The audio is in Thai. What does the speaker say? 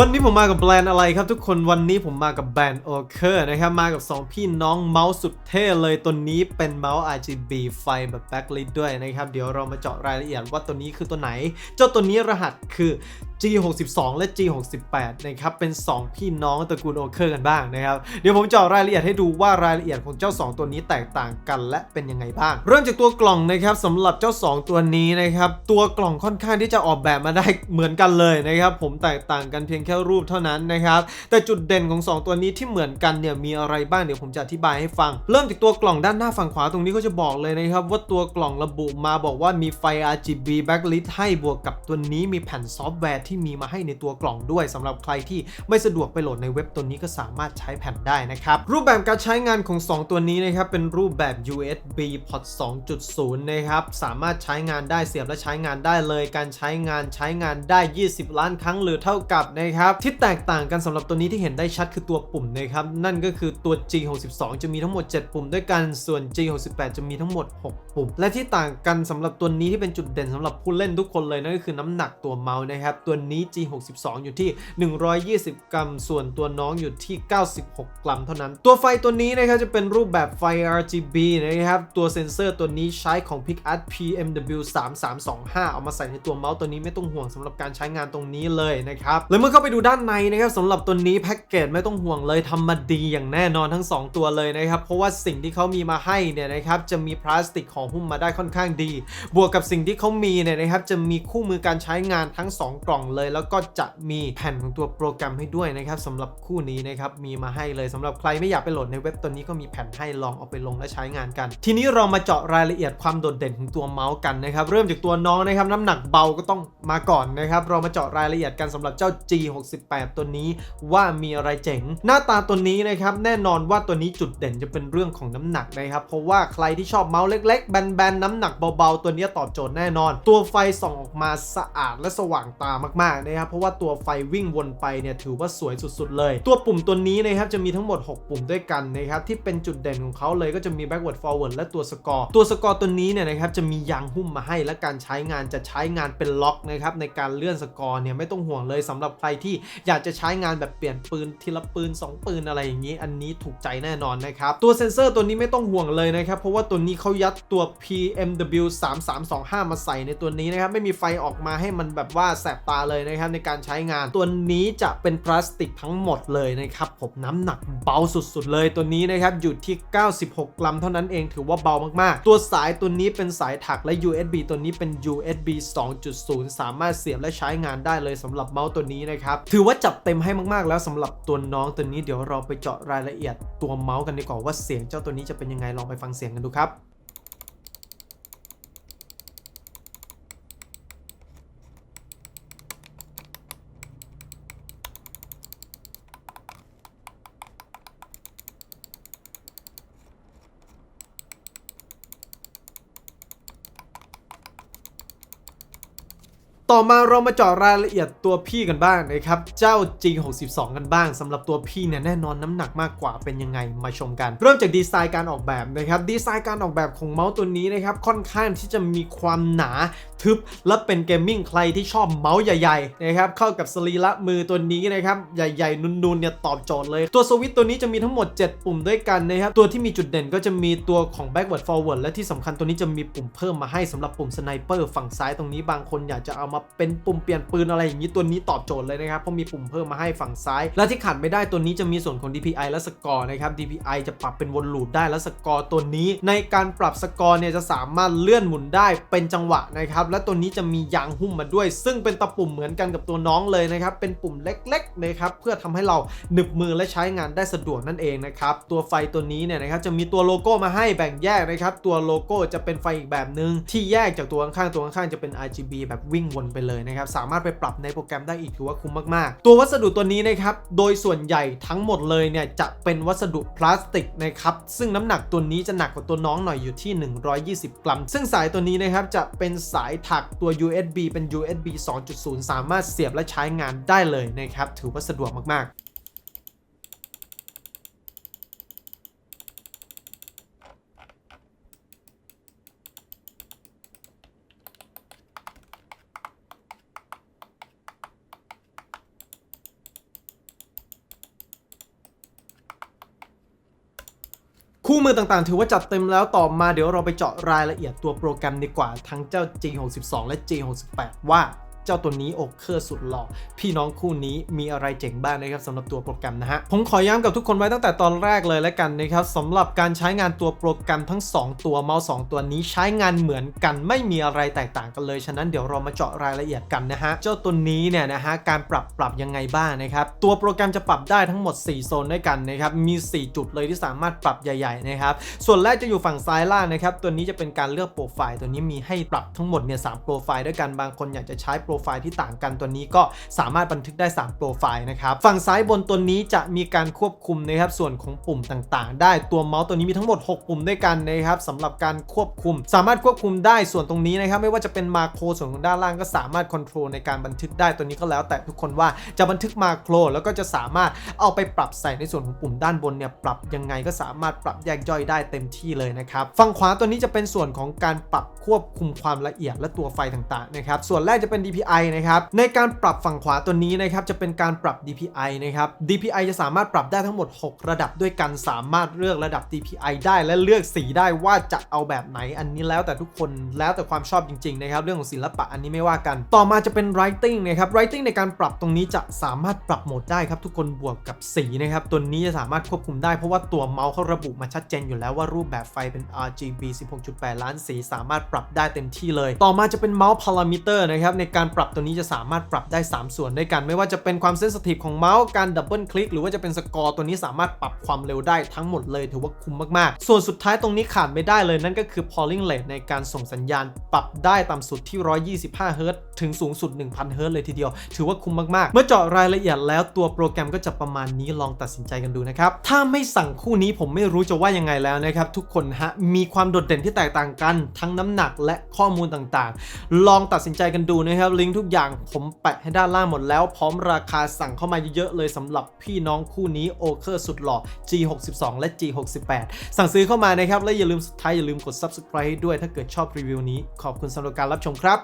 วันนี้ผมมากับแบรนด์อะไรครับทุกคนวันนี้ผมมากับแบรนด์โอเคอร์นะครับ มากับ 2 พี่น้องเมาส์สุดเท่เลยตัวนี้เป็นเมาส์ RGB ไฟแบบแบ็คลิทด้วยนะครับ เดี๋ยวเรามาเจาะรายละเอียดว่าตัวนี้คือตัวไหน เจ้าตัวนี้รหัสคือ G62 และ G68 นะครับ เป็น 2 พี่น้องตระกูลโอเคอร์กันบ้างนะครับ เดี๋ยวผมเจาะรายละเอียดให้ดูว่ารายละเอียดของเจ้า 2 ตัวนี้แตกต่างกันและเป็นยังไงบ้าง เริ่มจากตัวกล่องนะครับสำหรับเจ้า 2 ตัวนี้นะครับตัวกล่องค่อนข้างที่จะออกแบบมาได้เหมือนกันเลยนะครับผมแตกต่างกันเพียงแค่รูปเท่านั้นนะครับ แต่จุดเด่นของ 2 ตัวนี้ที่เหมือนกันเนี่ยมีอะไรบ้างเดี๋ยวผมจะอธิบายให้ฟัง เริ่มจากตัวกล่องด้านหน้าฝั่งขวาตรงนี้ก็จะบอกเลยนะครับ ว่าตัวกล่องระบุมาบอกว่ามีไฟ RGB backlit ให้บวกกับตัวนี้มีแผ่นซอฟต์แวร์ที่มีมาให้ในตัวกล่องด้วยสำหรับใครที่ไม่สะดวกไปโหลดในเว็บตัวนี้ก็สามารถใช้แผ่นได้นะครับรูปแบบการใช้งานของ 2 ตัวนี้นะครับเป็นรูปแบบ USB port 2.0 นะครับสามารถใช้งานได้เสียบและใช้งานได้เลย การใช้งานใช้งานได้ 20 ล้านครั้งหรือเท่ากับนะครับที่แตกต่างกันสำหรับตัวนี้ที่เห็นได้ชัดคือตัวปุ่มนะครับนั่นก็คือตัว G62 จะมีทั้งหมด 7 ปุ่มด้วยกันส่วน G68 จะมีทั้งหมด 6 ปุ่ม และที่ต่างกันสำหรับตัวนี้ที่เป็นจุดเด่นสำหรับผู้เล่นทุกคนเลยนั่นก็คือน้ำหนักตัวเมาส์นะครับ ตัวนี้ G62 อยู่ที่ 120 กรัม ส่วนตัวน้องอยู่ที่ 96 กรัมเท่านั้น ตัวไฟตัวนี้นะครับจะเป็นรูปแบบไฟ RGB นะครับ ตัวเซนเซอร์ตัวนี้ใช้ของ PicArt PMW 3325เอามาใส่ในตัวเมาส์ตัวนี้ไม่ต้องห่วงสำหรับการใช้งานตรงนี้เลยนะครับ แล้วเมื่อเข้าไปดูด้านในนะครับสำหรับตัวนี้แพ็กเกจไม่ต้องห่วงเลยทำมาดีอย่างแน่นอนทั้ง 2 ตัวเลยนะครับ เพราะว่าสิ่งที่เขามีมาให้เนี่ยนะครับจะมีพลาสติกห่อหุ้มมาได้ค่อนข้างดี บวกกับสิ่งที่เขามีเนี่ยนะครับจะมีคู่มือการใช้งานทั้ง 2 กล่องเลย แล้วก็จะมีแผ่นของตัวโปรแกรมให้ด้วยนะครับสำหรับคู่นี้นะครับมีมาให้เลยสำหรับใครไม่อยากไปโหลดในเว็บตัวนี้ก็มีแผ่นให้ลองเอาไปลงและใช้งานกัน ทีนี้เรามาเจาะรายละเอียดความโดดเด่นของตัวเมาส์กันนะครับเริ่มจากตัวน้องนะครับน้ำหนักเบาก็ต้องมาก่อนนะครับเรามาเจาะรายละเอียดกันสำหรับเจ้า G68 ตัวนี้ว่ามีอะไรเจ๋ง หน้าตาตัวนี้นะครับแน่นอนว่าตัวนี้จุดเด่นจะเป็นเรื่องของน้ำหนักนะครับเพราะว่าใครที่ชอบเมาส์เล็ก ๆบนๆ น้ำหนักเบาๆ ตัวนี้ตอบโจทย์แน่นอน ตัวไฟส่องออกมาสะอาดและสว่างตามากๆนะครับเพราะว่าตัวไฟวิ่งวนไปเนี่ยถือว่าสวยสุดๆ เลย ตัวปุ่มตัวนี้นะครับจะมีทั้งหมด 6 ปุ่มด้วยกันนะครับที่เป็นจุดเด่นของเขาเลยก็จะมี backward forward และตัวสกอร์ตัวสกอร์ตัวนี้เนี่ยนะครับจะมียางหุ้มมาให้และการใช้งานจะใช้งานเป็นล็อกนะครับในการเลื่อนสกอร์เนี่ยไม่ต้องห่วงเลยสำหรับใครที่อยากจะใช้งานแบบเปลี่ยนปืนทีละปืน 2 ปืนอะไรอย่างนี้ อันนี้ถูกใจแน่นอนนะครับตัวเซนเซอร์ตัวนี้ไม่ต้องห่วงเลยนะครับเพราะว่าตัวนี้เขายัดตัว PMW 3325 มาใส่ในตัวนี้นะครับ ไม่มีไฟออกมาให้มันแบบว่าแสบตาเลยนะครับ ในการใช้งานตัวนี้จะเป็นพลาสติกทั้งหมดเลยนะครับผมน้ำหนักเบาสุดๆเลยตัวนี้นะครับ อยู่ที่ 96 กรัมเท่านั้นเองถือว่าเบามากๆ ตัวสายตัวนี้เป็นสายถักและ USB ตัวนี้เป็น USB 2.0 สามารถเสียบและใช้งานได้เลยสำหรับเมาส์ตัวนี้นะครับถือว่าจัดเต็มให้มากๆ แล้วสำหรับตัวน้องตัวนี้เดี๋ยวเราไปเจาะรายละเอียดตัวเมาส์กันดีกว่าว่าเสียงเจ้าตัวนี้จะเป็นยังไงลองไปฟังเสียงกันดูครับ ต่อมาเรามาเจาะรายละเอียดตัวพี่กันบ้างนะครับ เจ้า G62 กันบ้างสำหรับตัวพี่เนี่ยแน่นอนน้ำหนักมากกว่าเป็นยังไงมาชมกัน เริ่มจากดีไซน์การออกแบบนะครับ ดีไซน์การออกแบบของเมาส์ตัวนี้นะครับ ค่อนข้างที่จะมีความหนาทึบ และเป็นเกมมิ่งใครที่ชอบเมาส์ใหญ่ๆนะครับ เข้ากับสรีระมือตัวนี้นะครับ ใหญ่ๆ นุนๆเนี่ยตอบโจทย์เลย ตัวสวิตตัวนี้จะมีทั้งหมด 7 ปุ่มด้วยกันนะครับ ตัวที่มีจุดเด่นก็จะมีตัวของ backward forward และที่สำคัญตัวนี้จะมีปุ่มเพิ่มมาให้สำหรับปุ่มสไนเปอร์ฝั่งซ้ายตรงนี้บางคนอยากจะเอามาเป็นปุ่มเปลี่ยนปืนอะไรอย่างนี้ตัวนี้ตอบโจทย์เลยนะครับเพราะมีปุ่มเพิ่มมาให้ฝั่งซ้าย และที่ขาดไม่ได้ตัวนี้จะมีส่วนของ DPI และสกอร์นะครับ DPI จะปรับเป็นวนลูปได้และสกอร์ตัวนี้ ในการปรับสกอร์เนี่ยจะสามารถเลื่อนหมุนได้เป็นจังหวะนะครับและตัวนี้จะมียางหุ้มมาด้วย ซึ่งเป็นตะปุ่มเหมือนกันกับตัวน้องเลยนะครับเป็นปุ่มเล็กๆนะครับเพื่อทำให้เราหนึบมือและใช้งานได้สะดวกนั่นเองนะครับตัวไฟตัวนี้เนี่ยนะครับจะมีตัวโลโก้มาให้แบ่งแยกนะครับตัวโลโก้จะเป็นไฟอีกแบบหนึ่งที่แยกจากตัวข้างๆตัวข้างๆจะเป็น RGB แบบวิ่งวนไปเลยนะครับ สามารถไปปรับในโปรแกรมได้อีกถือว่าคุ้มมากๆ ตัววัสดุตัวนี้นะครับ โดยส่วนใหญ่ทั้งหมดเลยเนี่ยจะเป็นวัสดุพลาสติกนะครับ ซึ่งน้ำหนักตัวนี้จะหนักกว่าตัวน้องหน่อยอยู่ที่ 120 กรัม ซึ่งสายตัวนี้นะครับจะเป็นสายถักตัว USB เป็น USB 2.0 สามารถเสียบและใช้งานได้เลยนะครับ ถือว่าสะดวกมากๆ คู่มือต่างๆ ถือว่าจัดเต็มแล้วต่อมาเดี๋ยวเราไปเจาะรายละเอียดตัวโปรแกรมดีกว่าทั้งเจ้า G62 และ G68 ว่า เจ้าตัวนี้โอเคอร์สุดหล่อพี่น้องคู่นี้มีอะไรเจ๋งบ้างนะครับสำหรับตัวโปรแกรมนะฮะผมขอย้ำกับทุกคนไว้ตั้งแต่ตอนแรกเลยแล้วกันนะครับสำหรับการใช้งานตัวโปรแกรมทั้ง 2 ตัวเมาส์2ตัวนี้ใช้งานเหมือนกันไม่มีอะไรแตกต่างกันเลย ฉะนั้นเดี๋ยวเรามาเจาะรายละเอียดกันนะฮะเจ้าตัวนี้เนี่ยนะฮะการปรับปรับยังไงบ้างนะครับตัวโปรแกรมจะปรับได้ทั้งหมด 4 โซนด้วยกันนะครับมี 4 จุดเลยที่สามารถปรับใหญ่ๆนะครับส่วนแรกจะอยู่ฝั่งซ้ายล่างนะครับตัวนี้จะเป็นการเลือกโปรไฟล์ตัวนี้มีให้ปรับทั้งหมดเนี่ยสามโปรไฟล์ด้วยกันบางคนอยากจะใช้โปรไฟล์ที่ต่างกันตัวนี้ก็สามารถบันทึกได้ 3 โปรไฟล์นะครับ ฝั่งซ้ายบนตัวนี้จะมีการควบคุมนะครับส่วนของปุ่มต่างๆ ได้ตัวเมาส์ตัวนี้มีทั้งหมด 6 ปุ่มด้วยกันนะครับสำหรับการควบคุม สามารถควบคุมได้ส่วนตรงนี้นะครับไม่ว่าจะเป็นมาโครส่วนของด้านล่างก็สามารถควบคุมในการบันทึกได้ตัวนี้ก็แล้ว แต่ทุกคนว่าจะบันทึกมาโครแล้วก็จะสามารถเอาไปปรับใส่ในส่วนของปุ่มด้านบนเนี่ยปรับยังไงก็สามารถปรับแยกย่อยได้เต็มที่เลยนะครับฝั่งขวาตัวนี้จะเป็นส่วนของการปรับควบคุมความละเอียดและตัวไฟต่างๆนะครับส่วนแรกจะเป็น DPI นะครับ ในการปรับฝั่งขวาตัวนี้นะครับจะเป็นการปรับ DPI นะครับ DPI จะสามารถปรับได้ทั้งหมด 6 ระดับด้วยกัน สามารถเลือกระดับ DPI ได้และเลือกสีได้ว่าจะเอาแบบไหน อันนี้แล้วแต่ทุกคนแล้วแต่ความชอบจริงๆนะครับเรื่องของศิลปะอันนี้ไม่ว่ากัน ต่อมาจะเป็น Writing นะครับ Writing ในการปรับตรงนี้จะสามารถปรับโหมดได้ครับทุกคนบวกกับสีนะครับตัวนี้จะสามารถควบคุมได้เพราะว่าตัวเมาส์เขาระบุมาชัดเจนอยู่แล้วว่ารูปแบบไฟเป็น RGB 16.8 ล้านสีสามารถปรับได้เต็มที่เลย ต่อมาจะเป็นเมาส์ parameter นะครับในการปรับตัวนี้จะสามารถปรับได้ 3 ส่วนด้วยกัน ไม่ว่าจะเป็นความเซนสทีฟของเมาส์การดับเบิลคลิกหรือว่าจะเป็นสกอร์ตัวนี้สามารถปรับความเร็วได้ทั้งหมดเลยถือว่าคุ้มมากๆ ส่วนสุดท้ายตรงนี้ขาดไม่ได้เลยนั่นก็คือ polling rate ในการส่งสัญญาณ ปรับได้ต่ำสุดที่ 125เฮิรตถึงสูงสุด 1,000เฮิรตเลยทีเดียว ถือว่าคุ้มมากๆ เมื่อเจาะรายละเอียดแล้วตัวโปรแกรมก็จะประมาณนี้ลองตัดสินใจกันดูนะครับถ้าไม่สั่งคู่นี้ผมไม่รู้จะว่ายังไงแล้วนะครับทุกคนฮะมีความโดดเด่นที่แตกต่างกันทั้งน้ำหนักและข้อมูลต่างๆ ลองตัดสินใจกันดูนะครับลิงก์ทุกอย่างผมแปะให้ด้านล่างหมดแล้ว พร้อมราคาสั่งเข้ามาเยอะๆเลยสำหรับพี่น้องคู่นี้โอเคอร์สุดหล่อ G62 และ G68 สั่งซื้อเข้ามานะครับ และอย่าลืมสุดท้ายอย่าลืมกด subscribe ให้ด้วยถ้าเกิดชอบรีวิวนี้ ขอบคุณสำหรับการรับชมครับ